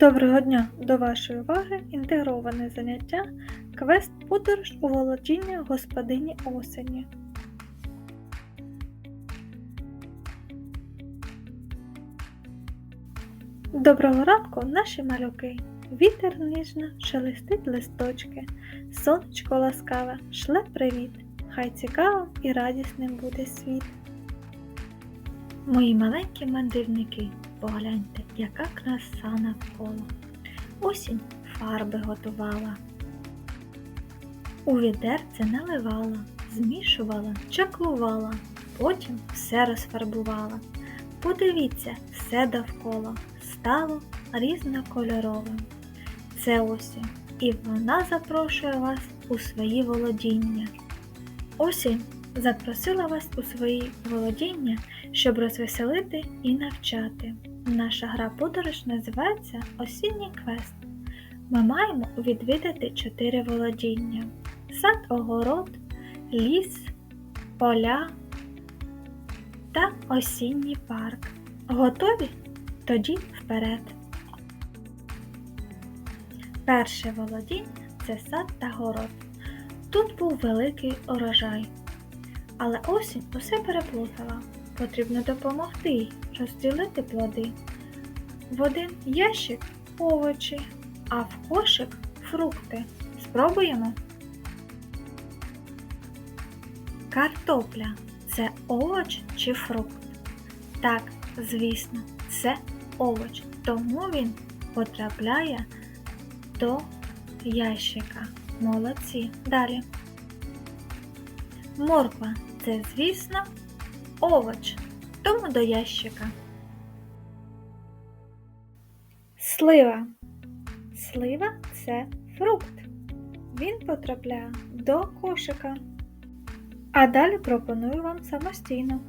Доброго дня! До вашої уваги інтегроване заняття Квест подорож у володіння господині осені. Доброго ранку, наші малюки! Вітер ніжно шелестить листочки, сонечко ласкаве шле привіт, хай цікавим і радісним буде світ. Мої маленькі мандрівники, погляньте, яка краса навколо. Осінь фарби готувала. У відерце наливала, змішувала, чаклувала, потім все розфарбувала. Подивіться, все довкола стало різнокольоровим. Це осінь, і вона запрошує вас у свої володіння. Осінь запросила вас у свої володіння, щоб розвеселити і навчати. Наша гра подорож називається Осінній квест. Ми маємо відвідати чотири володіння: сад, огород, ліс, поля та осінній парк. Готові? Тоді вперед. Перше володіння це сад та город. Тут був великий урожай. Але осінь усе переплутала. Потрібно допомогти розділити плоди. В один ящик овочі, а в кошик фрукти. Спробуємо. Картопля це овоч чи фрукт? Так, звісно, це овоч, тому він потрапляє до ящика. Молодці. Далі. Морква це, звісно, овоч, тому до ящика. Слива. Слива це фрукт. Він потрапляє до кошика. А далі пропоную вам самостійно.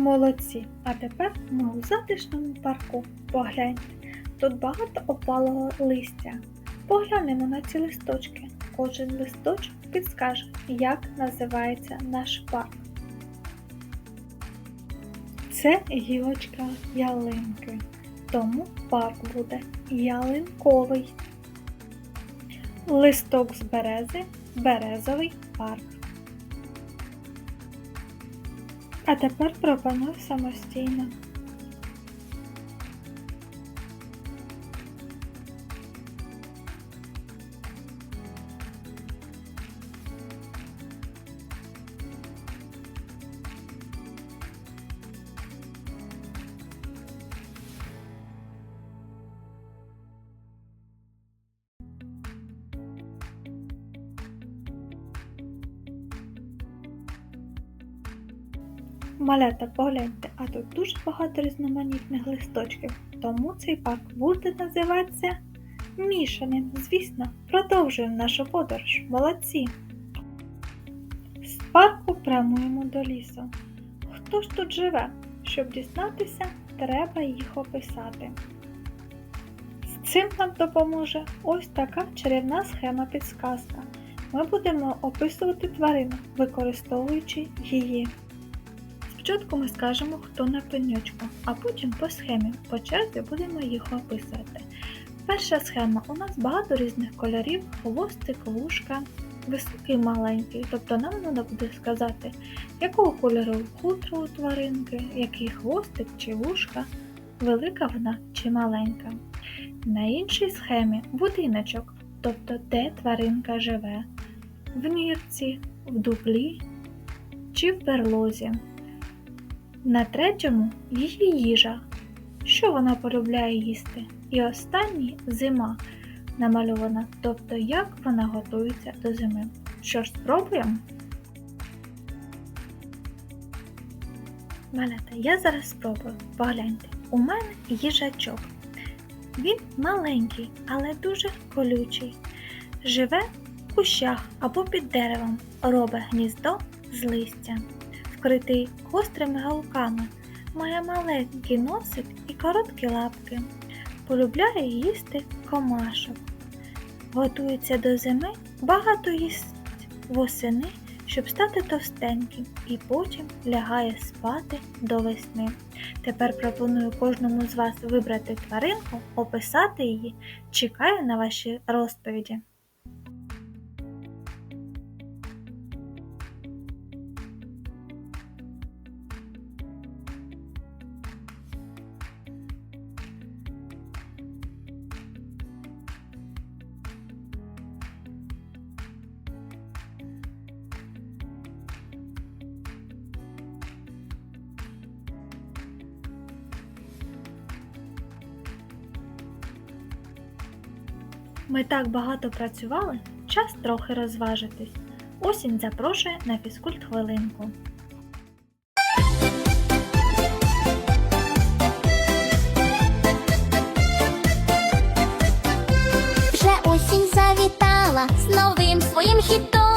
Молодці. А тепер ми у затишному парку. Погляньте, тут багато опалого листя. Поглянемо на ці листочки. Кожен листочок підскаже, як називається наш парк. Це гілочка ялинки, тому парк буде ялинковий. Листок з берези березовий парк. А тепер пропоную самостійно. Малята, погляньте, а тут дуже багато різноманітних листочків, тому цей парк буде називатися мішаним. Звісно, продовжуємо нашу подорож. Молодці! З парку прямуємо до лісу. Хто ж тут живе? Щоб дізнатися, треба їх описати. З цим нам допоможе ось така чарівна схема підсказка. Ми будемо описувати тварину, використовуючи її. Спочатку ми скажемо, хто на пеньочку, а потім по схемі по черзі будемо їх описувати. Перша схема у нас багато різних кольорів, хвостик, вушка, високий маленький. Тобто нам треба буде сказати, якого кольору хутро у тваринки, який хвостик чи вушка, велика вона чи маленька. На іншій схемі будиночок, тобто де тваринка живе, в нірці, в дуплі чи в берлозі. На третьому її їжа, що вона полюбляє їсти. І останній зима намальована, тобто як вона готується до зими. Що ж, спробуємо? Малята, я зараз спробую. Погляньте, у мене їжачок. Він маленький, але дуже колючий. Живе в кущах або під деревом, робить гніздо з листя, вкритий гострими галками, має маленький носик і короткі лапки. Полюбляє їсти комашок. Готується до зими, багато їсть восени, щоб стати товстеньким, і потім лягає спати до весни. Тепер пропоную кожному з вас вибрати тваринку, описати її. Чекаю на ваші розповіді. Ми так багато працювали, час трохи розважитись. Осінь запрошує на фізкульт хвилинку. Вже осінь завітала з новим своїм хітом,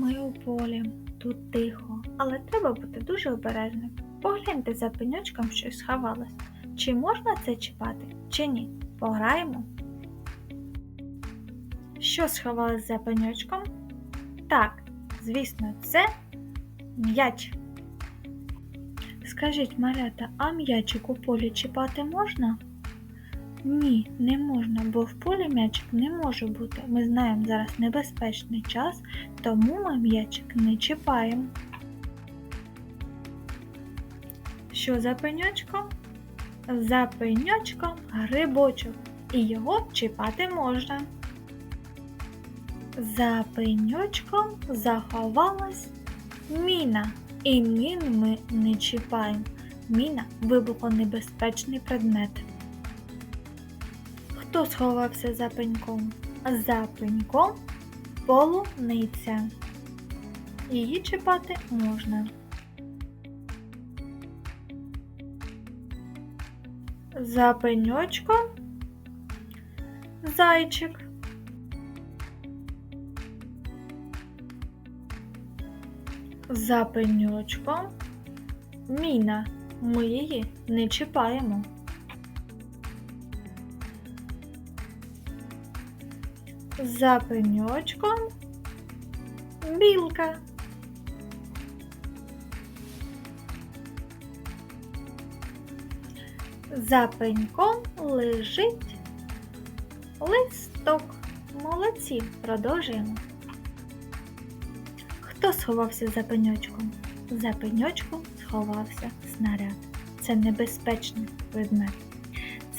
ми у полі. Тут тихо, але треба бути дуже обережним. Погляньте за пеньочком, що сховалось. Чи можна це чіпати, чи ні? Пограємо. Що сховалось за пеньочком? Так, звісно, це м'яч. Скажіть, малята, а м'ячик у полі чіпати можна? Ні, не можна, бо в полі м'ячик не може бути. Ми знаємо зараз небезпечний час, тому ми м'ячик не чіпаємо. Що за пеньочком? За пеньочком грибочок, і його чіпати можна. За пеньочком заховалась міна, і міну ми не чіпаємо. Міна вибухонебезпечний предмет. Хто сховався за пеньком? За пеньком полуниця. Її чіпати можна. За пеньочком зайчик. За пеньочком міна. Ми її не чіпаємо. За пеньочком білка. За пеньком лежить листок. Молодці, продовжуємо. Хто сховався за пеньочком? За пеньочком сховався снаряд. Це небезпечний предмет.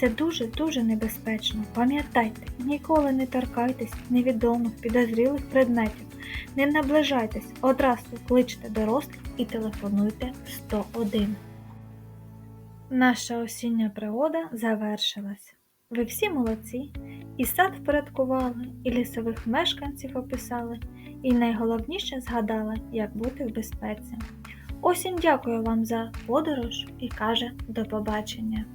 Це дуже-дуже небезпечно. Пам'ятайте, ніколи не торкайтесь невідомих підозрілих предметів. Не наближайтесь, одразу кличте дорослих і телефонуйте 101. Наша осіння пригода завершилась. Ви всі молодці, і сад впорядкували, і лісових мешканців описали, і найголовніше згадали, як бути в безпеці. Осінь дякую вам за подорож і каже до побачення.